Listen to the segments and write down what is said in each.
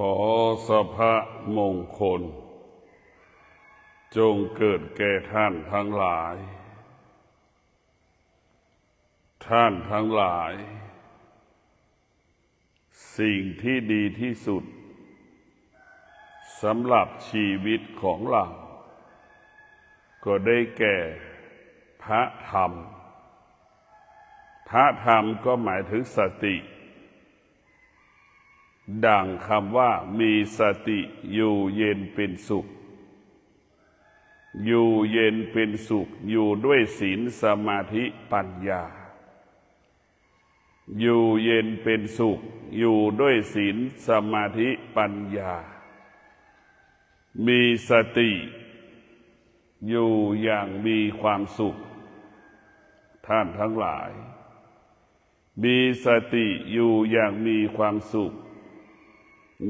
ขอสภะมงคล จงเกิดแก่ท่านทั้งหลาย ท่านทั้งหลาย สิ่งที่ดีที่สุดสำหรับชีวิตของเรา ก็ได้แก่พระธรรม พระธรรมก็หมายถึงสติ ดังคำว่ามีสติอยู่เย็นเป็นสุข อยู่เย็นเป็นสุข อยู่ด้วยศีลสมาธิปัญญา อยู่เย็นเป็นสุข อยู่ด้วยศีลสมาธิปัญญา มีสติ อยู่อย่างมีความสุข ท่านทั้งหลาย มีสติอยู่อย่างมีความสุข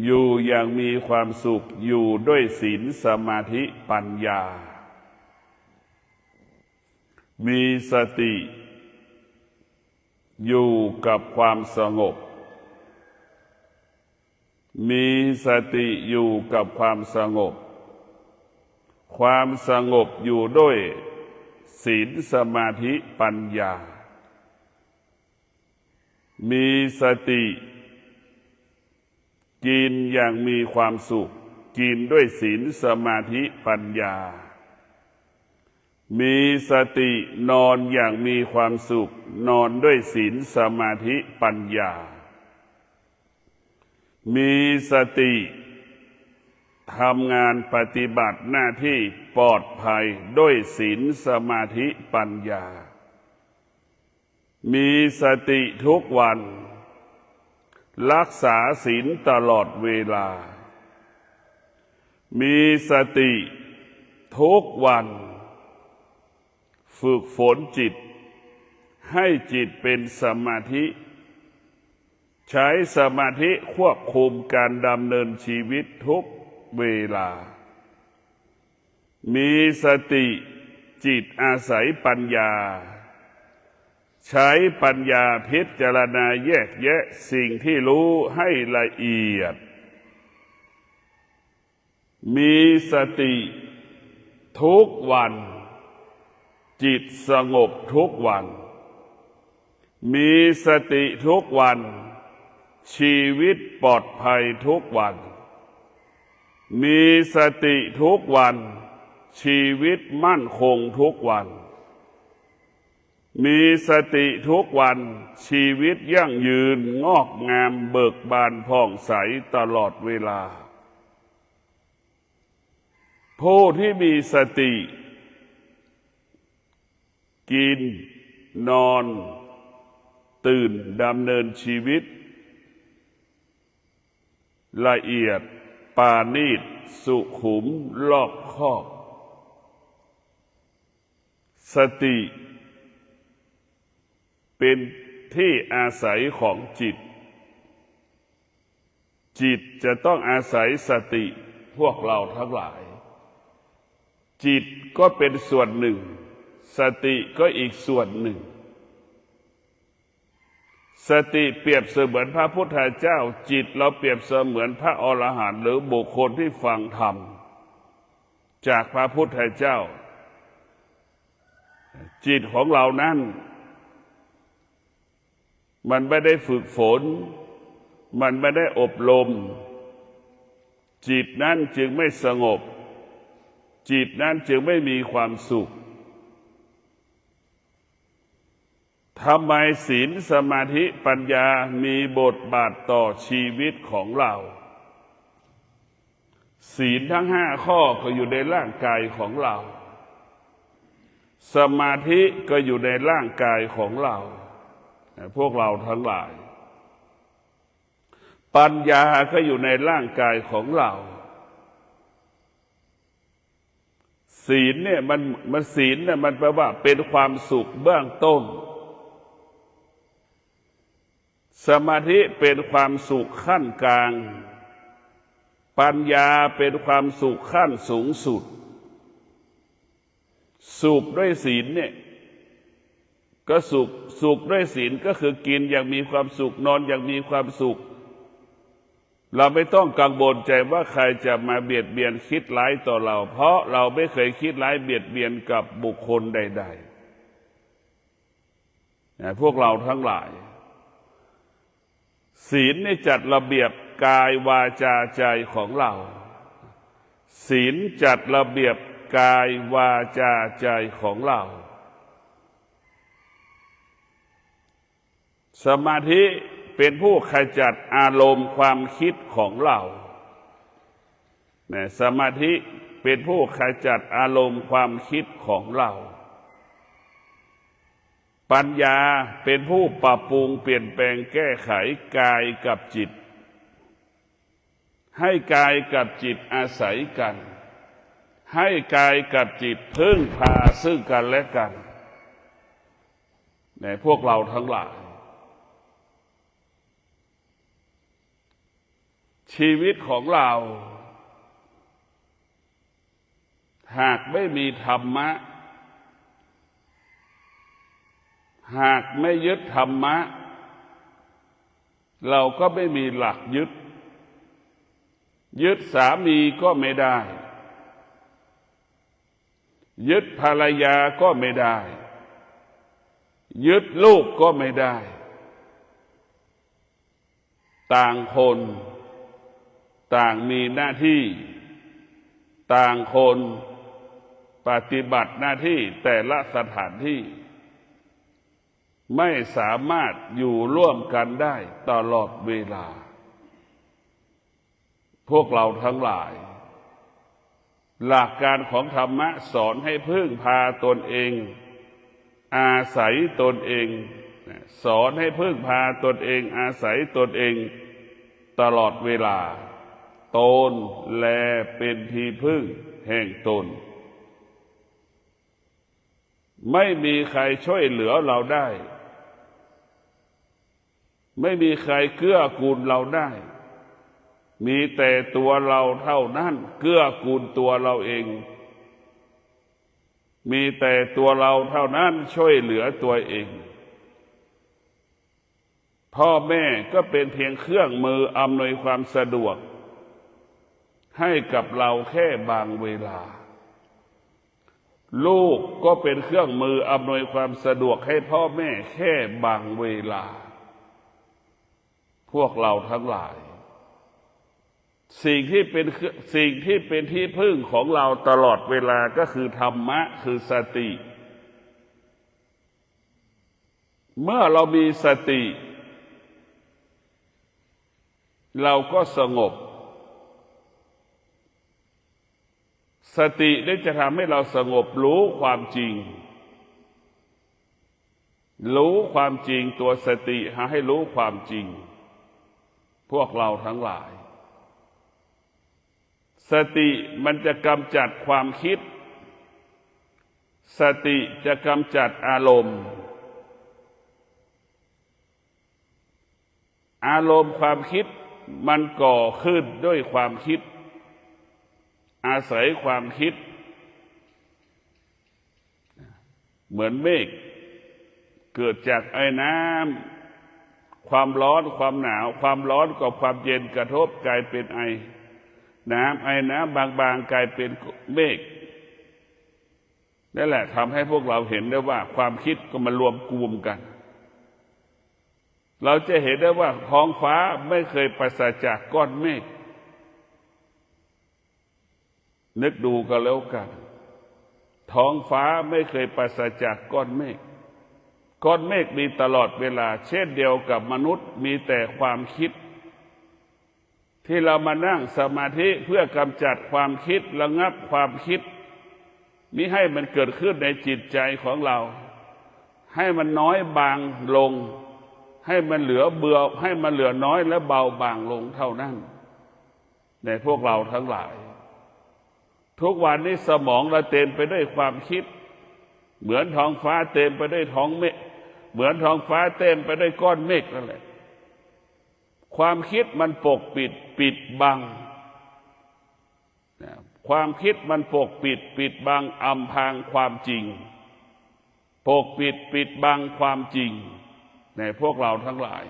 อยู่อย่างมีความสุขอยู่ด้วยศีลสมาธิปัญญา มีสติ อยู่กับความสงบ มีสติอยู่กับความสงบ ความสงบอยู่ด้วยศีลสมาธิปัญญา มีสติ กินอย่างมีความสุข กินด้วยศีลสมาธิปัญญา มีสตินอนอย่างมีความสุข นอนด้วยศีลสมาธิปัญญา มีสติทำงานปฏิบัติหน้าที่ปลอดภัยด้วยศีลสมาธิปัญญา มีสติทุกวัน รักษาศีลตลอดเวลา มีสติทุกวัน ฝึกฝนจิต ให้จิตเป็นสมาธิ ใช้สมาธิควบคุมการดำเนินชีวิตทุกเวลา มีสติจิตอาศัยปัญญา ใช้ปัญญาพิจารณาแยกแยะสิ่งที่รู้ให้ละเอียด มีสติทุกวัน จิตสงบทุกวัน มีสติทุกวัน ชีวิตปลอดภัยทุกวัน มีสติทุกวัน ชีวิตมั่นคงทุกวัน มีสติทุกวันชีวิตยั่งยืนงอกงามเบิกบานผ่องใสตลอดเวลา ผู้ที่มีสติ กิน นอน ตื่นดำเนินชีวิต ละเอียดปานีตสุขุมรอบคอบ สติ เป็นที่อาศัยของจิต จิตจะต้องอาศัยสติพวกเราทั้งหลาย จิตก็เป็นส่วนหนึ่ง สติก็อีกส่วนหนึ่ง สติเปรียบเสมือนพระพุทธเจ้า จิตเราเปรียบเสมือนพระอรหันต์หรือบุคคลที่ฟังธรรม จากพระพุทธเจ้า จิตของเรานั้น มันไม่ได้ฝึกฝน มันไม่ได้อบรม จิตนั้นจึงไม่สงบ จิตนั้นจึงไม่มีความสุขทำไมศีลสมาธิปัญญามีบทบาทต่อชีวิตของเรา ศีลทั้งห้าข้อก็อยู่ในร่างกายของเรา สมาธิก็อยู่ในร่างกายของเรา พวกเราทั้งหลาย ปัญญาก็อยู่ในร่างกายของเรา ศีลเนี่ยมันมันศีลเนี่ยมันแปลว่าเป็นความสุขเบื้องต้น สมาธิเป็นความสุขขั้นกลาง ปัญญาเป็นความสุขขั้นสูงสุด สุขด้วยศีลเนี่ย ก็สุขสุขด้วยศีลก็คือกินอย่างมีความสุขนอนอย่างมีความสุข เราไม่ต้องกังวลใจว่าใครจะมาเบียดเบียนคิดร้ายต่อเรา เพราะเราไม่เคยคิดร้ายเบียดเบียนกับบุคคลใดๆนะพวกเราทั้งหลาย ศีลนี่จัดระเบียบกายวาจาใจของเรา ศีลจัดระเบียบกายวาจาใจของเรา สมาธิเป็นผู้ขจัดอารมณ์ความคิดของเราสมาธิเป็นผู้ขจัดอารมณ์ความคิดของเรา ปัญญาเป็นผู้ปรับปรุงเปลี่ยนแปลงแก้ไขกายกับจิต ให้กายกับจิตอาศัยกัน ให้กายกับจิตพึ่งพาซึ่งกันและกันในพวกเราทั้งหลาย ชีวิตของเรา หากไม่มีธรรมะ หากไม่ยึดธรรมะ เราก็ไม่มีหลักยึด ยึดสามีก็ไม่ได้ ยึดภรรยาก็ไม่ได้ ยึดลูกก็ไม่ได้ ต่างคน ต่างมีหน้าที่ ต่างคนปฏิบัติหน้าที่แต่ละสถานที่ ไม่สามารถอยู่ร่วมกันได้ตลอดเวลา พวกเราทั้งหลาย หลักการของธรรมะสอนให้พึ่งพาตนเอง อาศัยตนเอง สอนให้พึ่งพาตนเองอาศัยตนเองตลอดเวลา ตนแลเป็นที่พึ่งแห่งตน ไม่มีใครช่วยเหลือเราได้ ไม่มีใครเกื้อกูลเราได้ มีแต่ตัวเราเท่านั้น เกื้อกูลตัวเราเอง มีแต่ตัวเราเท่านั้นช่วยเหลือตัวเองพ่อแม่ก็เป็นเพียงเครื่องมืออำนวยความสะดวก ให้กับเราแค่บางเวลา ลูกก็เป็นเครื่องมืออำนวยความสะดวกให้พ่อแม่แค่บางเวลา พวกเราทั้งหลาย สิ่งที่เป็นสิ่งที่เป็นที่พึ่งของเราตลอดเวลาก็คือธรรมะคือสติ เมื่อเรามีสติ เราก็สงบ สติได้จะทำให้เราสงบรู้ความจริง รู้ความจริงตัวสติหาให้รู้ความจริง พวกเราทั้งหลาย สติมันจะกำจัดความคิด สติจะกำจัดอารมณ์ อารมณ์ความคิดมันก่อขึ้นด้วยความคิด อาศัยความคิด เหมือนเมฆเกิดจากไอ้น้ำความร้อนความหนาว ความร้อนกับความเย็นกระทบกลายเป็นไอ น้ำไอ้น้ำบางๆกลายเป็นเมฆนั่นแหละทำให้พวกเราเห็นได้ว่า ความคิดก็มารวมกลุ่มกัน เราจะเห็นได้ว่าท้องฟ้าไม่เคยประสาจากก้อนเมฆ นึกดูก็แล้วกัน ท้องฟ้าไม่เคยประสาจากก้อนเมฆก้อนเมฆมีตลอดเวลา เช่นเดียวกับมนุษย์มีแต่ความคิด ที่เรามานั่งสมาธิเพื่อกำจัดความคิดระงับความคิดมิให้มันเกิดขึ้นในจิตใจของเรา ให้มันน้อยบางลง ให้มันเหลือเบื่อให้มันเหลือน้อยและเบาบางลงเท่านั้น ในพวกเราทั้งหลาย ทุกวันนี้สมองเราเต็มไปด้วยความคิด เหมือนท้องฟ้าเต็มไปด้วยท้องเมฆเหมือนท้องฟ้าเต็มไปด้วยก้อนเมฆนั่นแหละ ความคิดมันปกปิดปิดบัง ความคิดมันปกปิดปิดบังอำพรางความจริง ปกปิดปิดบังความจริง ในพวกเราทั้งหลาย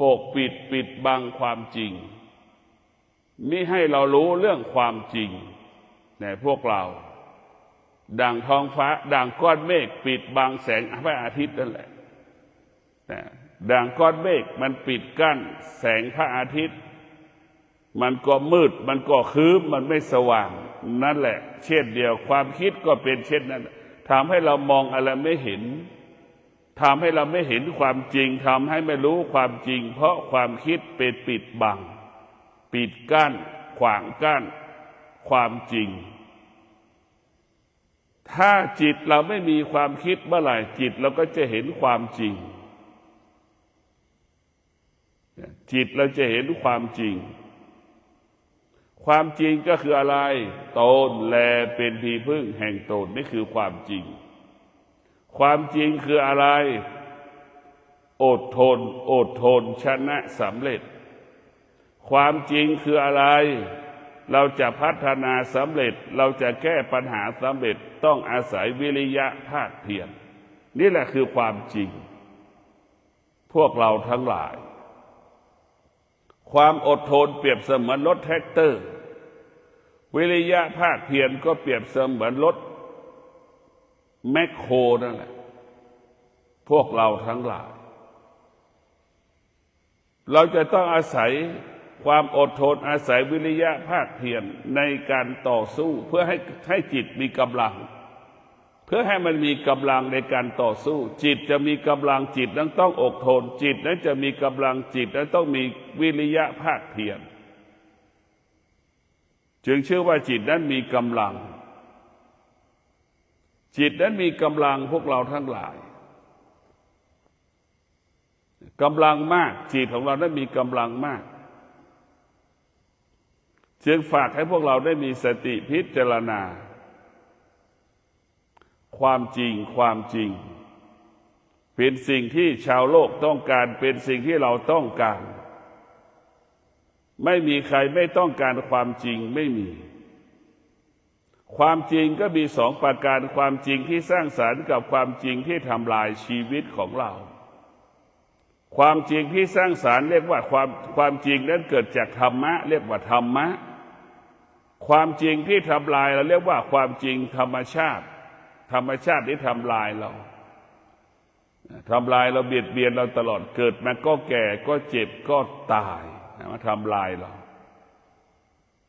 ปกปิดปิดบังความจริงมิให้เรารู้เรื่องความจริง ในพวกเรา ดังท้องฟ้า ดังก้อนเมฆปิดบังแสงพระอาทิตย์นั่นแหละนะดังก้อนเมฆมันปิดกั้นแสงพระอาทิตย์ มันก็มืด มันก็คืมมันไม่สว่าง นั่นแหละ เช่นเดียวความคิดก็เป็นเช่นนั้นทำให้เรามองอะไรไม่เห็นทำให้เราไม่เห็นความจริงทำให้ไม่รู้ความจริง เพราะความคิดเป็นปิดบัง ปิดกั้น ขวางกั้น ความจริง ถ้าจิตเราไม่มีความคิดเมื่อไหร่จิตเราก็จะเห็นความจริง จิตเราจะเห็นความจริง ความจริงก็คืออะไร ตนแลเป็นที่พึ่งแห่งตนนี่คือความจริง ความจริงคืออะไร อดทน อดทนชนะสำเร็จ ความจริงคืออะไร เราจะพัฒนาสำเร็จเราจะแก้ปัญหาสำเร็จต้องอาศัยวิริยะภาคเพียรนี่แหละคือความจริง พวกเราทั้งหลาย ความอดทนเปรียบเสมือนรถแท็กเตอร์ วิริยะภาคเพียรก็เปรียบเสมือนรถแมคโครนั่นแหละ พวกเราทั้งหลาย เราจะต้องอาศัย ความอดทนอาศัยวิริยะภาคเพียรในการต่อสู้เพื่อให้ให้จิตมีกำลัง เพื่อให้มันมีกำลังในการต่อสู้ จิตจะมีกำลังจิตนั้นต้องอดทน จิตนั้นจะมีกำลังจิตนั้นต้องมีวิริยะภาคเพียรจึงเชื่อว่าจิตนั้นมีกำลัง จิตนั้นมีกำลังพวกเราทั้งหลายกำลังมาก จิตของเรานั้นมีกำลังมาก จึงฝากให้พวกเราได้มีสติพิจารณา ความจริงความจริง เป็นสิ่งที่ชาวโลกต้องการเป็นสิ่งที่เราต้องการ ไม่มีใครไม่ต้องการความจริงไม่มี ความจริงก็มีสองประการความจริงที่สร้างสารรค์กับความจริงที่ทำลายชีวิตของเราความจริงที่สร้างสารรค์เรียกว่าความความจริงนั้นเกิดจากธรรมะ เรียกว่าธรรมะ ความจริงที่ทำลายเราเรียกว่าความจริงธรรมชาติ ธรรมชาติที่ทำลายเราทำลายเราเบียดเบียนเราตลอดเกิดมาก็แก่ก็เจ็บก็ตายมาทำลายเรา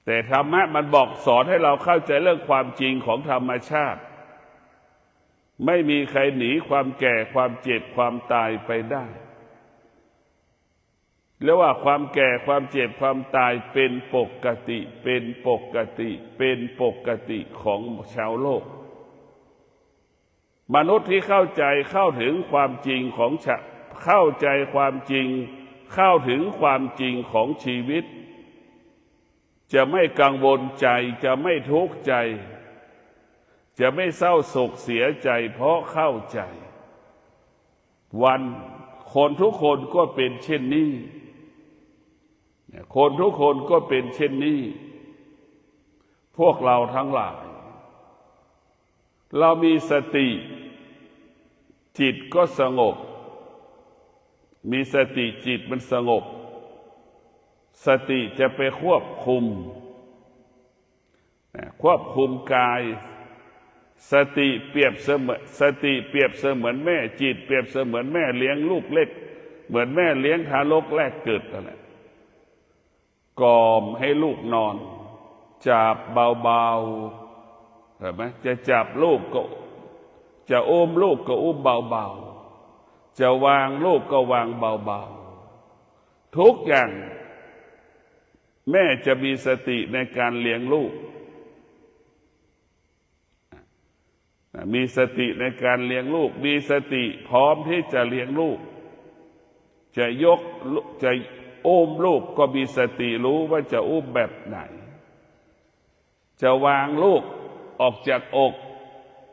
แต่ธรรมะมันบอกสอนให้เราเข้าใจเรื่องความจริงของธรรมชาติ ไม่มีใครหนีความแก่ความเจ็บความตายไปได้ เรียกว่าความแก่ความเจ็บความตายเป็นปกติ เป็นปกติ เป็นปกติของชาวโลก มนุษย์ที่เข้าใจเข้าถึงความจริงของชะเข้าใจความจริง เข้าถึงความจริงของชีวิต จะไม่กังวลใจจะไม่ทุกข์ใจ จะไม่เศร้าโศกเสียใจเพราะเข้าใจ วันคนทุกคนก็เป็นเช่นนี้ คนทุกคนก็เป็นเช่นนี้ พวกเราทั้งหลาย เรามีสติ จิตก็สงบ มีสติจิตมันสงบ สติจะไปควบคุม ควบคุมกาย สติเปรียบเสมือนสติเปรียบเสมือนแม่จิต เปรียบเสมือนแม่เลี้ยงลูกเล็ก เหมือนแม่เลี้ยงทารกแรกเกิดนั่นแหละ กล่อมให้ลูกนอน จับเบาๆเห็นไหมจะจับลูกก็จะอุ้มลูกก็อุ้มเบาๆ จะวางลูกก็วางเบาๆ ทุกอย่าง แม่จะมีสติในการเลี้ยงลูก มีสติในการเลี้ยงลูก มีสติพร้อมที่จะเลี้ยงลูก จะยกจะ อุ้มลูกก็มีสติรู้ว่าจะอุ้มแบบไหน จะวางลูกออกจากอก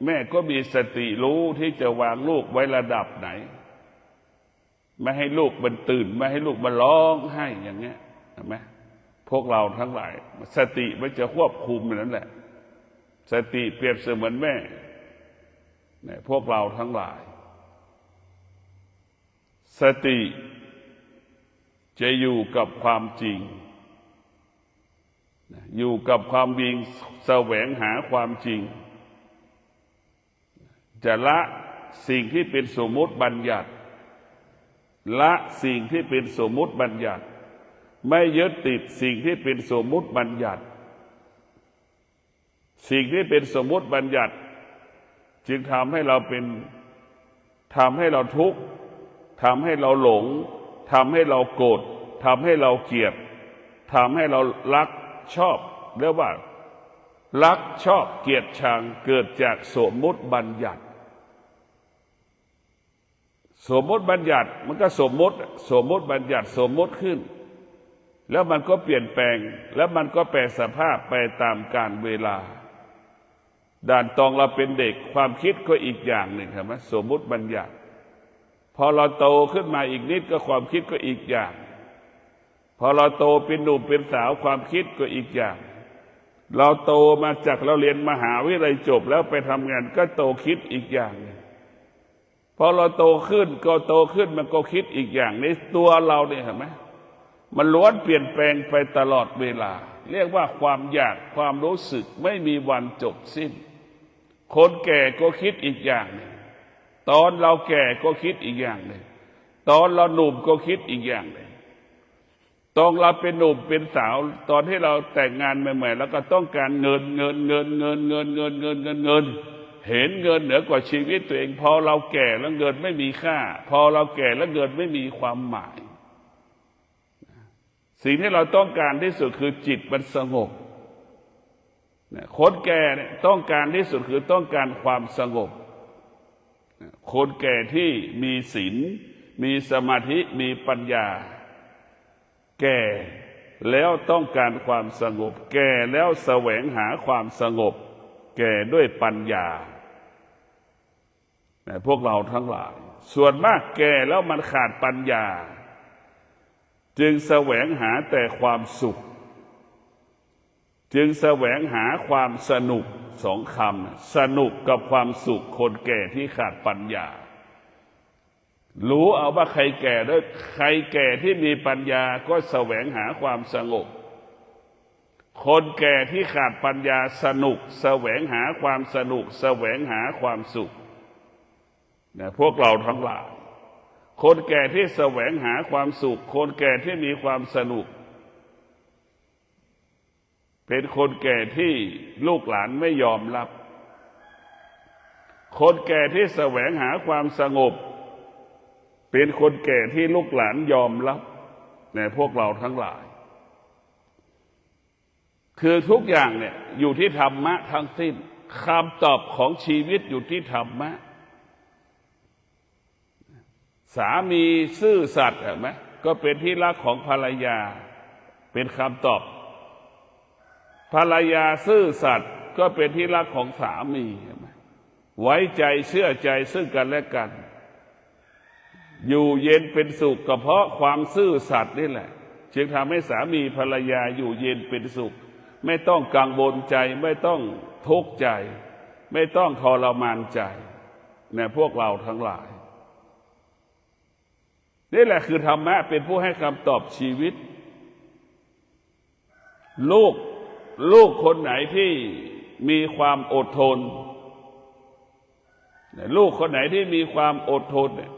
แม่ก็มีสติรู้ที่จะวางลูกไว้ระดับไหน ไม่ให้ลูกมันตื่น ไม่ให้ลูกมันร้องไห้อย่างเงี้ยเห็นไหมพวกเราทั้งหลาย สติมันจะควบคุมนั่นแหละ สติเปรียบเสมือนแม่เนี่ยพวกเราทั้งหลาย สติ จะอยู่กับความจริง อยู่กับความจริงแสวงหาความจริง จะละสิ่งที่เป็นสมมติบัญญัติ ละสิ่งที่เป็นสมมติบัญญัติ ไม่ยึดติดสิ่งที่เป็นสมมติบัญญัติ สิ่งที่เป็นสมมติบัญญัติ จึงทำให้เราเป็นทำให้เราทุกข์ทำให้เราหลง ทำให้เราโกรธทำให้เราเกลียดทำให้เรารักชอบเรียกว่า รักชอบเกลียดชังเกิดจากสมมติบัญญัติ สมมติบัญญัติมันก็สมมติสมมติบัญญัติสมมติขึ้น แล้วมันก็เปลี่ยนแปลง แล้วมันก็แปลสภาพไปตามกาลเวลา ด่านตองเราเป็นเด็กความคิดก็อีกอย่างหนึ่งครับสมมติบัญญัติ พอเราโตขึ้นมาอีกนิดก็ความคิดก็อีกอย่าง พอเราโตเป็นหนุ่มเป็นสาวความคิดก็อีกอย่าง เราโตมาจากเราเรียนมหาวิทยาลัยจบแล้วไปทำงานก็โตคิดอีกอย่างพอเราโตขึ้นก็โตขึ้นมันก็คิดอีกอย่างในตัวเราเนี่ยเห็นไหมมันล้วนเปลี่ยนแปลงไปตลอดเวลา เรียกว่าความอยากความรู้สึกไม่มีวันจบสิ้น คนแก่ก็คิดอีกอย่างหนึ่ง ตอนเราแก่ก็คิดอีกอย่างหนึ่งตอนเราหนุ่มก็คิดอีกอย่างหนึ่งตอนเราเป็นหนุ่มเป็นสาว ตอนที่เราแต่งงานใหม่ๆแล้วก็ต้องการเงินเงินเงินเงินเงินเงินเงินเงินเงิน เห็นเงินเหนือกว่าชีวิตตัวเอง พอเราแก่แล้วเงินไม่มีค่า พอเราแก่แล้วเงินไม่มีความหมาย สิ่งที่เราต้องการที่สุดคือจิตมันสงบคนแก่เนี่ยต้องการที่สุดคือต้องการความสงบ คนแก่ที่มีศีลมีสมาธิมีปัญญา แก่แล้วต้องการความสงบ แก่แล้วแสวงหาความสงบ แก่ด้วยปัญญาพวกเราทั้งหลาย ส่วนมากแก่แล้วมันขาดปัญญา จึงแสวงหาแต่ความสุข จึงแสวงหาความสนุกสองคำ สนุกกับความสุขคนแก่ที่ขาดปัญญา รู้เอาว่าใครแก่ด้วยใครแก่ที่มีปัญญาก็แสวงหาความสงบ คนแก่ที่ขาดปัญญาสนุก แสวงหาความสนุก แสวงหาความสุขนะพวกเราทั้งหลายคนแก่ที่แสวงหาความสุข คนแก่ที่มีความสนุก เป็นคนแก่ที่ลูกหลานไม่ยอมรับ คนแก่ที่แสวงหาความสงบ เป็นคนแก่ที่ลูกหลานยอมรับในพวกเราทั้งหลาย คือทุกอย่างเนี่ยอยู่ที่ธรรมะทั้งสิ้นคำตอบของชีวิตอยู่ที่ธรรมะ สามีซื่อสัตย์เห็นไหมก็เป็นที่รักของภรรยา เป็นคำตอบ ภรรยาซื่อสัตย์ก็เป็นที่รักของสามีไหมไว้ใจเชื่อใจซึ่งกันและกัน อยู่เย็นเป็นสุขก็เพราะความซื่อสัตย์นี่แหละ จึงทำให้สามีภรรยาอยู่เย็นเป็นสุข ไม่ต้องกังวลใจไม่ต้องทุกข์ใจ ไม่ต้องทรมานใจในพวกเราทั้งหลาย นี่แหละคือธรรมะเป็นผู้ให้คำตอบชีวิต ลูก ลูกคนไหนที่มีความอดทน ลูกคนไหนที่มีความอดทนเนี่ย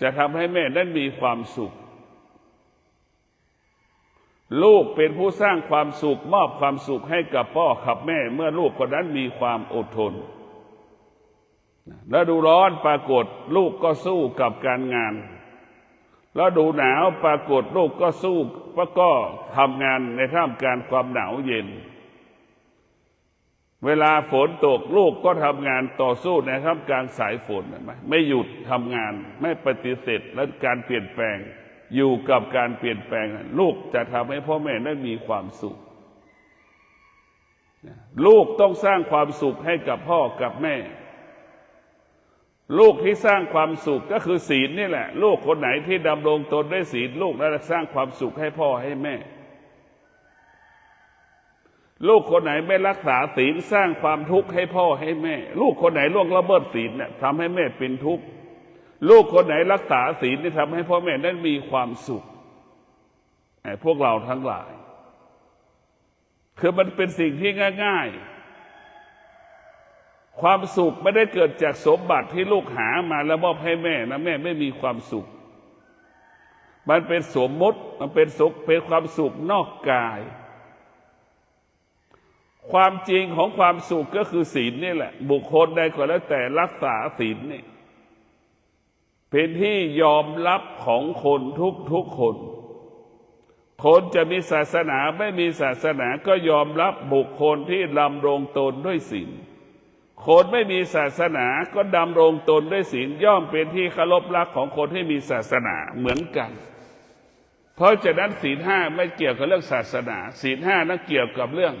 จะทำให้แม่นั้นมีความสุข ลูกเป็นผู้สร้างความสุข มอบความสุขให้กับพ่อกับแม่ เมื่อลูกคนนั้นมีความอดทนแล้วดูร้อนปรากฏลูกก็สู้กับการงาน แล้วดูหนาวปรากฏลูกก็สู้แล้วก็ทำงานในท่ามกลางความหนาวเย็น เวลาฝนตกลูกก็ทำงานต่อสู้ในท่ามกลางสายฝนไมไม่หยุดทำงานไม่ปฏิเสธและการเปลี่ยนแปลงอยู่กับการเปลี่ยนแปลง ลูกจะทำให้พ่อแม่ได้มีความสุข ลูกต้องสร้างความสุขให้กับพ่อกับแม่ ลูกที่สร้างความสุขก็คือศีลนี่แหละ ลูกคนไหนที่ดำรงตนด้วยศีลลูกนั้นสร้างความสุขให้พ่อให้แม่ ลูกคนไหนไม่รักษาศีลสร้างความทุกข์ให้พ่อให้แม่ ลูกคนไหนล่วงละเมิดศีลเนี่ยทำให้แม่เป็นทุกข์ลูกคนไหนรักษาศีลนี่ทำให้พ่อแม่นั้นมีความสุขไอ้พวกเราทั้งหลาย คือมันเป็นสิ่งที่ง่าย ๆ ความสุขไม่ได้เกิดจากสมบัติที่ลูกหามาแล้วมอบให้แม่นะแม่ไม่มีความสุข มันเป็นสมมติมันเป็นสุขเป็นความสุขนอกกาย ความจริงของความสุขก็คือศีลนี่แหละ บุคคลใดก็แล้วแต่รักษาศีลนี่เป็นที่ยอมรับของคนทุกทุกๆคน คนจะมีศาสนาไม่มีศาสนาก็ยอมรับบุคคลที่ดำรงตนด้วยศีล คนไม่มีศาสนาก็ดำรงตนด้วยศีลย่อมเป็นที่เคารพรักของคนที่มีศาสนาเหมือนกัน เพราะฉะนั้นศีลห้าไม่เกี่ยวกับเรื่องศาสนา ศีลห้านั้นเกี่ยวกับเรื่อง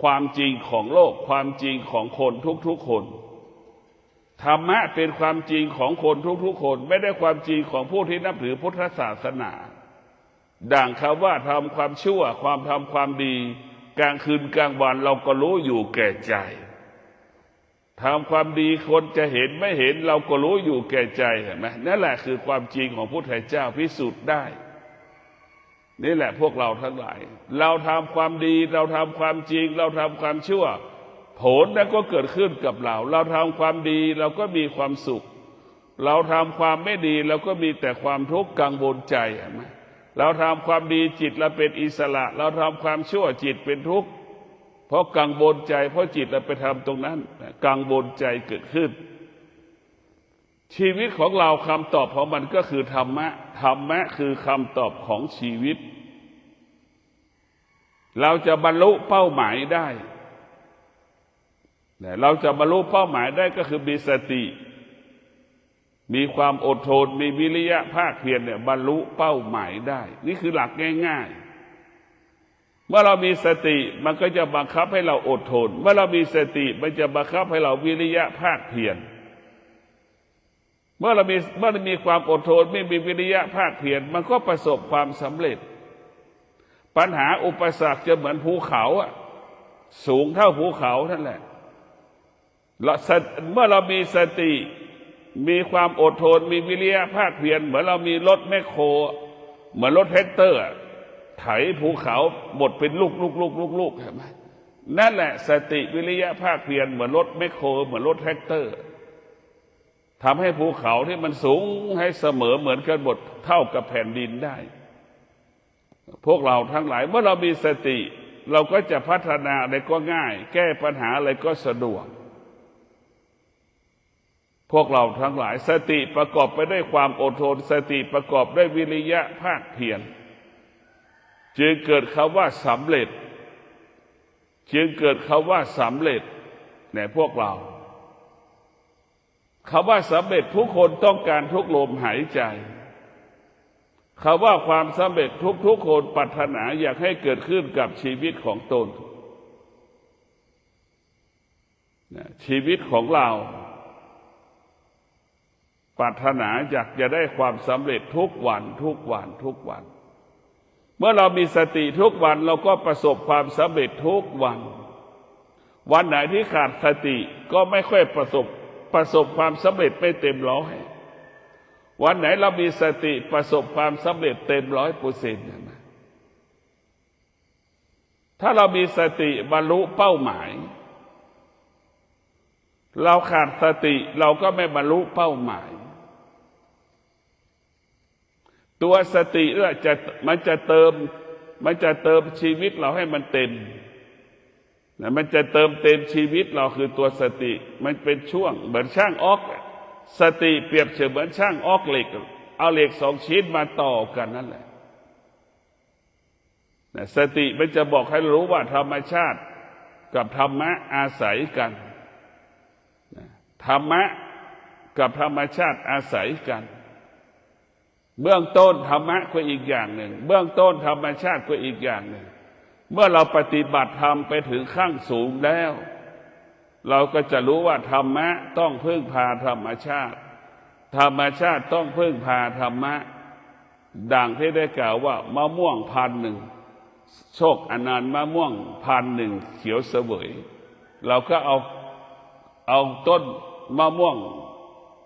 ความจริงของโลก ความจริงของคนทุกๆคนธรรมะเป็นความจริงของคนทุกๆคน ไม่ได้ความจริงของผู้ที่นับถือพุทธศาสนา ด่างคำว่าทำความชั่ว ความทำความดี กลางคืนกลางวันเราก็รู้อยู่แก่ใจ ทำความดีคนจะเห็นไม่เห็นเราก็รู้อยู่แก่ใจเห็นไหมนั่นแหละคือความจริงของพุทธเจ้าพิสูจน์ได้ นี่แหละพวกเราทั้งหลาย เราทำความดี เราทำความจริง เราทำความชั่ว ผลนั้นก็เกิดขึ้นกับเรา เราทำความดีเราก็มีความสุข เราทำความไม่ดีเราก็มีแต่ความทุกข์กังวลใจเห็นไหมเราทำความดีจิตเราเป็นอิสระ เราทำความชั่วจิตเป็นทุกข์ เพราะกังวลใจ เพราะจิตเราไปทำตรงนั้น กังวลใจเกิดขึ้น ชีวิตของเราคำตอบของมันก็คือธรรมะธรรมะคือคำตอบของชีวิต เราจะบรรลุเป้าหมายได้เราจะบรรลุเป้าหมายได้ก็คือมีสติ มีความอดทน มีวิริยะภาคเพียรเนี่ยบรรลุเป้าหมายได้ นี่คือหลักง่าย ๆ เมื่อเรามีสติมันก็จะบังคับให้เราอดทน เมื่อเรามีสติมันจะบังคับให้เราวิริยะภาคเพียรเมื่อเรามีเมื่อเรามีความอดทนไม่มีวิริยะภาคเพียรมันก็ประสบความสำเร็จ ปัญหาอุปสรรคจะเหมือนภูเขาอะสูงเท่าภูเขานั่นแหละเมื่อเรามีสติมีความอดทน มีวิริยะภาคเพียรเหมือนเรามีรถแมคโครเหมือนรถแท็กเตอร์ ไถภูเขาบดเป็นลูกลูกลูกลูกลูกเห็นไหมนั่นแหละสติวิริยะภาคเพียรเหมือนรถแมคโครเหมือนรถแท็กเตอร์ทำให้ภูเขาที่มันสูงให้เสมอเหมือนกันหมดเท่ากับแผ่นดินได้ พวกเราทั้งหลายเมื่อเรามีสติ เราก็จะพัฒนาอะไรก็ง่าย แก้ปัญหาอะไรก็สะดวก พวกเราทั้งหลายสติประกอบไปด้วยความอดทน สติประกอบด้วยวิริยะภาคเพียร จึงเกิดคำว่าสำเร็จ จึงเกิดคำว่าสำเร็จในพวกเราคำว่าสำเร็จทุกคนต้องการทุกลมหายใจคำว่าความสำเร็จทุกๆคนปรารถนาอยากให้เกิดขึ้นกับชีวิตของตน ชีวิตของเราปรารถนาอยากจะได้ความสำเร็จทุกวันทุกวันทุกวัน เมื่อเรามีสติทุกวันเราก็ประสบความสำเร็จทุกวัน วันไหนที่ขาดสติก็ไม่ค่อยประสบประสบความสำเร็จไม่เต็มร้อยวันไหนเรามีสติประสบความสำเร็จเต็มร้อยเปอร์เซ็นต์ถ้าเรามีสติบรรลุเป้าหมาย เราขาดสติเราก็ไม่บรรลุเป้าหมาย ตัวสติเนี่ยจะมันจะเติม มันจะเติมชีวิตเราให้มันเต็มนะมันจะเติมเต็มชีวิตเราคือตัวสติ มันเป็นช่วงเหมือนช่างออก สติเปรียบเสมือนช่างออกเหล็ก เอาเหล็กสองชิ้นมาต่อกันนั่นแหละนะสติมันจะบอกให้รู้ว่าธรรมชาติกับธรรมะอาศัยกันนะธรรมะกับธรรมชาติอาศัยกัน เบื้องต้นธรรมะก็อีกอย่างหนึ่ง เบื้องต้นธรรมชาติก็อีกอย่างหนึ่ง เมื่อเราปฏิบัติธรรมไปถึงขั้นสูงแล้ว เราก็จะรู้ว่าธรรมะต้องพึ่งพาธรรมชาติ ธรรมชาติต้องพึ่งพาธรรมะ ดังที่ได้กล่าวว่ามะม่วงพันหนึ่งโชคอนันต์มะม่วงพันหนึ่งเขียวเสวย เราก็เอาเอาต้นมะม่วง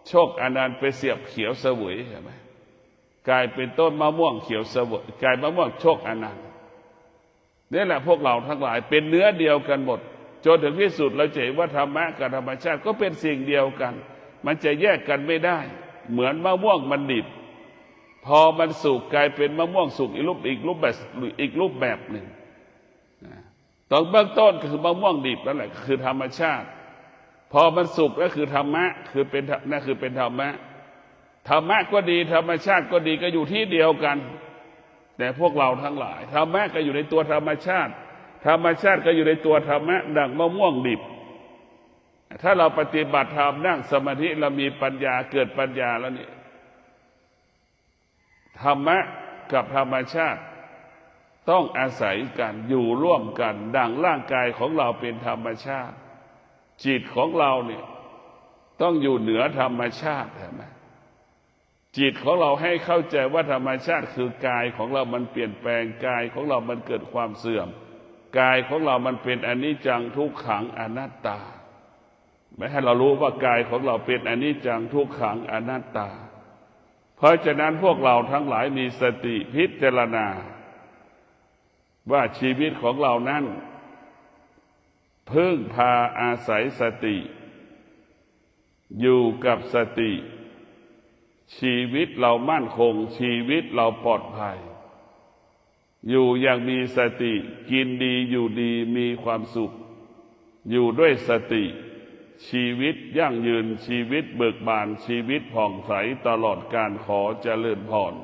โชคอนันต์ไปเสียบเขียวเสวยเห็นไหม กลายเป็นต้นมะม่วงเขียวสวยกลายมะม่วงโชคอนันต์นี่แหละพวกเราทั้งหลายเป็นเนื้อเดียวกันหมดจนถึงที่สุดเราจะเห็นว่าธรรมะกับธรรมชาติก็เป็นสิ่งเดียวกัน มันจะแยกกันไม่ได้ เหมือนมะม่วงมันดิบ พอมันสุกกลายเป็นมะม่วงสุกอีกรูปอีกรูปแบบอีกรูปแบบหนึ่งตอนเบื้องต้นก็คือมะม่วงดิบนั่นแหละคือธรรมชาติ พอมันสุกก็คือธรรมะคือเป็นนั่นคือเป็นธรรมะ ธรรมะก็ดีธรรมชาติก็ดีก็อยู่ที่เดียวกัน แต่พวกเราทั้งหลายธรรมะก็อยู่ในตัวธรรมชาติ ธรรมชาติก็อยู่ในตัวธรรมะดังมะม่วงดิบ ถ้าเราปฏิบัติธรรมนั่งสมาธิเรามีปัญญาเกิดปัญญาแล้วนี่ธรรมะกับธรรมชาติต้องอาศัยกันอยู่ร่วมกัน ดังร่างกายของเราเป็นธรรมชาติ จิตของเราเนี่ยต้องอยู่เหนือธรรมชาติใช่ไหม จิตของเราให้เข้าใจว่าธรรมชาติคือกายของเรามันเปลี่ยนแปลงกายของเรามันเกิดความเสื่อม กายของเรามันเป็นอนิจจังทุกขังอนัตตาไม่ให้เรารู้ว่ากายของเราเป็นอนิจจังทุกขังอนัตตา เพราะฉะนั้นพวกเราทั้งหลายมีสติพิจารณา ว่าชีวิตของเรานั้นพึ่งพาอาศัยสติ อยู่กับสติ ชีวิตเรามั่นคง ชีวิตเราปลอดภัย อยู่อย่างมีสติ กินดีอยู่ดีมีความสุข อยู่ด้วยสติ ชีวิตยั่งยืนชีวิตเบิกบานชีวิตผ่องใสตลอดการขอเจริญพร